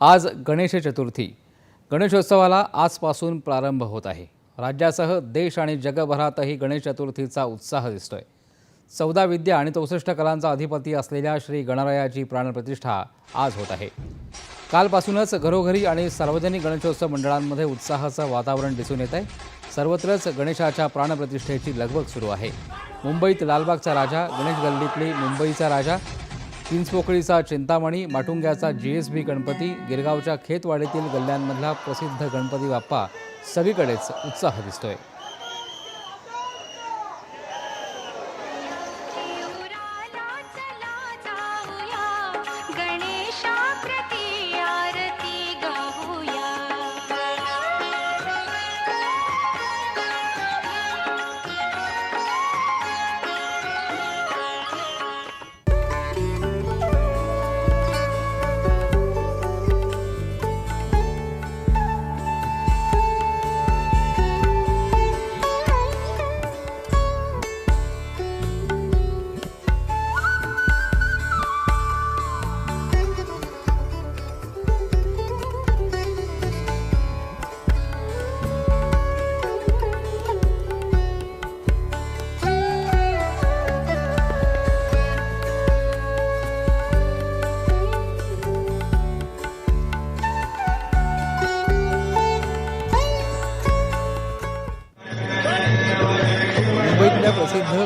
आज गणेश चतुर्थी. गणेशोत्सवाला आजपासून प्रारंभ होत आहे. राज्यासह देश आणि जगभरातही गणेश चतुर्थीचा उत्साह दिसतोय. चौदा विद्या आणि चौसष्ट कलांचा अधिपती असलेल्या श्री गणरायाची प्राणप्रतिष्ठा आज होत आहे. कालपासूनच घरोघरी आणि सार्वजनिक गणेशोत्सव मंडळांमध्ये उत्साहाचं वातावरण दिसून येत आहे सर्वत्रच गणेशाच्या प्राणप्रतिष्ठेची लगबग सुरू आहे. मुंबईत लालबागचा राजा गणेश गल्लीतली मुंबईचा राजा चिंचपोकळीचा चिंतामणी माटुंग्याचा जी एस बी गणपती गिरगावच्या खेतवाडीतील गल्ल्यांमधला प्रसिद्ध गणपती बाप्पा सगळीकडेच उत्साह दिसतोय.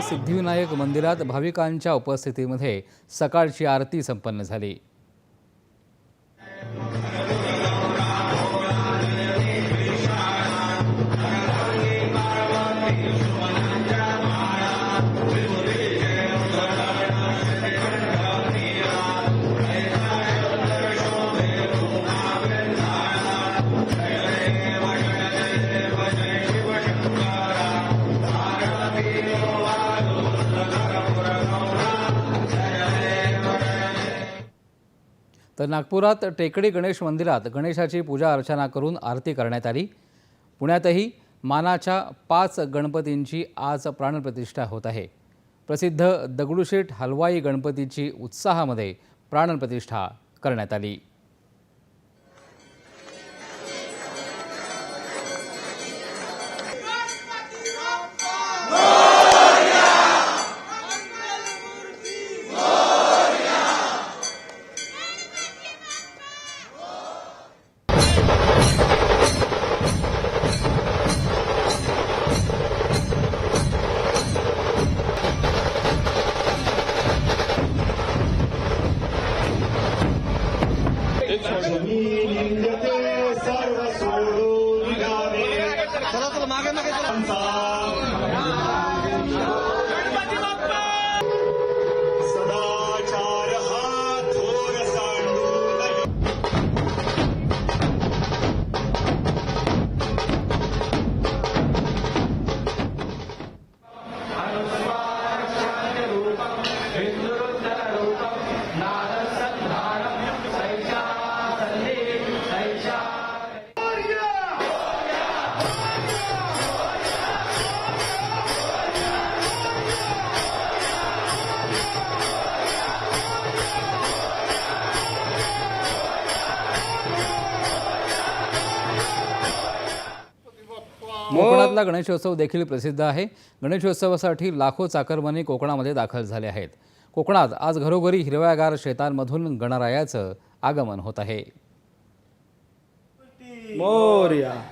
सिद्धिविनायक मंदिरात भाविकांच्या उपस्थितीमध्ये सकाळची आरती संपन्न झाली. तर नागपुरात टेकडी गणेश मंदिरात गणेशाची पूजा अर्चना करून आरती करण्यात आली. पुण्यातही मानाच्या पाच गणपतींची आज प्राणप्रतिष्ठा होत आहे. प्रसिद्ध दगडूशेठ हलवाई गणपतीची उत्साहामध्ये प्राणप्रतिष्ठा करण्यात आली. सदाचार कोकणातला गणेशोत्सव देखील प्रसिद्ध आहे. गणेशोत्सवासाठी लाखो चाकरमानी कोकणामध्ये दाखल झाले आहेत. कोकणात आज घरोघरी हिरव्यागार शेतांमधून गणरायाचं आगमन होत आहे. मोर्या.